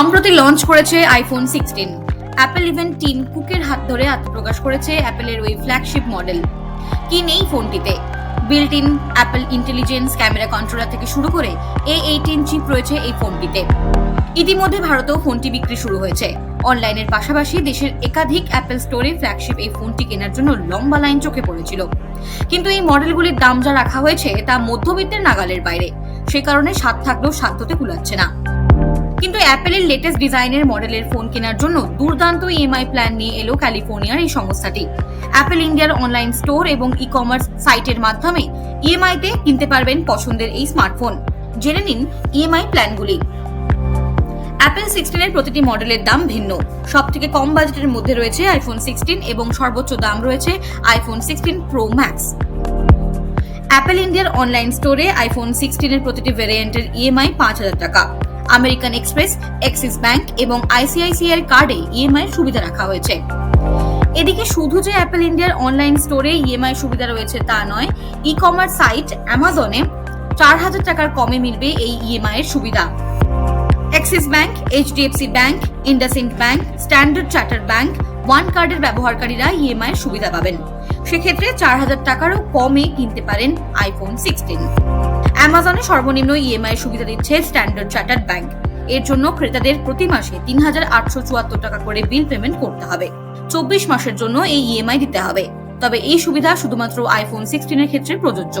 সম্প্রতি লঞ্চ করেছে iPhone sixteen Apple event team কুকের হাত ধরে আত্মপ্রকাশ করেছে অ্যাপেলের ওই ফ্ল্যাগশিপ মডেল কি নেই ফোনটিতে? Built in Apple intelligence camera controller থেকে শুরু করে এ এইটিন চিপ রয়েছে এই ফোনটিতে। ইতিমধ্যে ভারতেও ফোনটি বিক্রি শুরু হয়েছে। অনলাইনের পাশাপাশি দেশের একাধিক অ্যাপেল স্টোরে ফ্ল্যাগশিপ এই ফোনটি কেনার জন্য লম্বা লাইন চোখে পড়েছিল। কিন্তু এই মডেলগুলির দাম যা রাখা হয়েছে তা মধ্যবিত্তের নাগালের বাইরে। সে কারণে স্বাদ থাকলেও সাধ্যতে কুলাচ্ছে না। অ্যাপেলের লেটেস্ট ডিজাইনের মডেলের ফোন কেনার জন্য দুর্দান্ত ইএমআই প্ল্যান নিয়ে এলো ক্যালিফোর্নিয়ার এই সংস্থাটি। অ্যাপেল ইন্ডিয়ার অনলাইন স্টোর এবং ই কমার্স সাইটের মাধ্যমে ইএমআইতে কিনতে পারবেন পছন্দের এই স্মার্টফোন জেনে নিন ইএমআই প্ল্যানগুলি অ্যাপেল সিক্সটিনের প্রতিটি মডেলের দাম ভিন্ন। সব থেকে কম বাজেটের মধ্যে রয়েছে আইফোন সিক্সটিন এবং সর্বোচ্চ দাম রয়েছে iPhone sixteen pro max Apple ইন্ডিয়ার অনলাইন স্টোরে আইফোন সিক্সটিনের প্রতিটি ভেরিয়েন্টের ইএমআই পাঁচ হাজার টাকা। আমেরিকান এক্সপ্রেস, এক্সিস ব্যাংক এবং আইসিআইসিআই কার্ডে ইএমআই সুবিধা রাখা হয়েছে। এদিকে শুধু যে অ্যাপেল ইন্ডিয়ার অনলাইন স্টোরে ইএমআই সুবিধা রয়েছে তা নয় ই কমার্স সাইট অ্যামাজনে চার হাজার টাকার কমে মিলবে এই ইএমআই এর সুবিধা। Axis bank, HDFC bank, IndusInd bank, standard charter bank, one কার্ডের ব্যবহারকারীরা ইএমআই সুবিধা পাবেন। সেক্ষেত্রে চার হাজার টাকারও কমে কিনতে পারেন আইফোন সিক্সটিন। অ্যামাজনে সর্বনিম্ন ইএমআই সুবিধা দিচ্ছে স্ট্যান্ডার্ড চার্টার্ড ব্যাংক এর জন্য ক্রেতাদের প্রতি মাসে তিন হাজার আটশো চুয়াত্তর টাকা করে বিল পেমেন্ট করতে হবে। চব্বিশ মাসের জন্য এই ইএমআই দিতে হবে। তবে এই সুবিধা শুধুমাত্র আইফোন সিক্সটিনের ক্ষেত্রে প্রযোজ্য।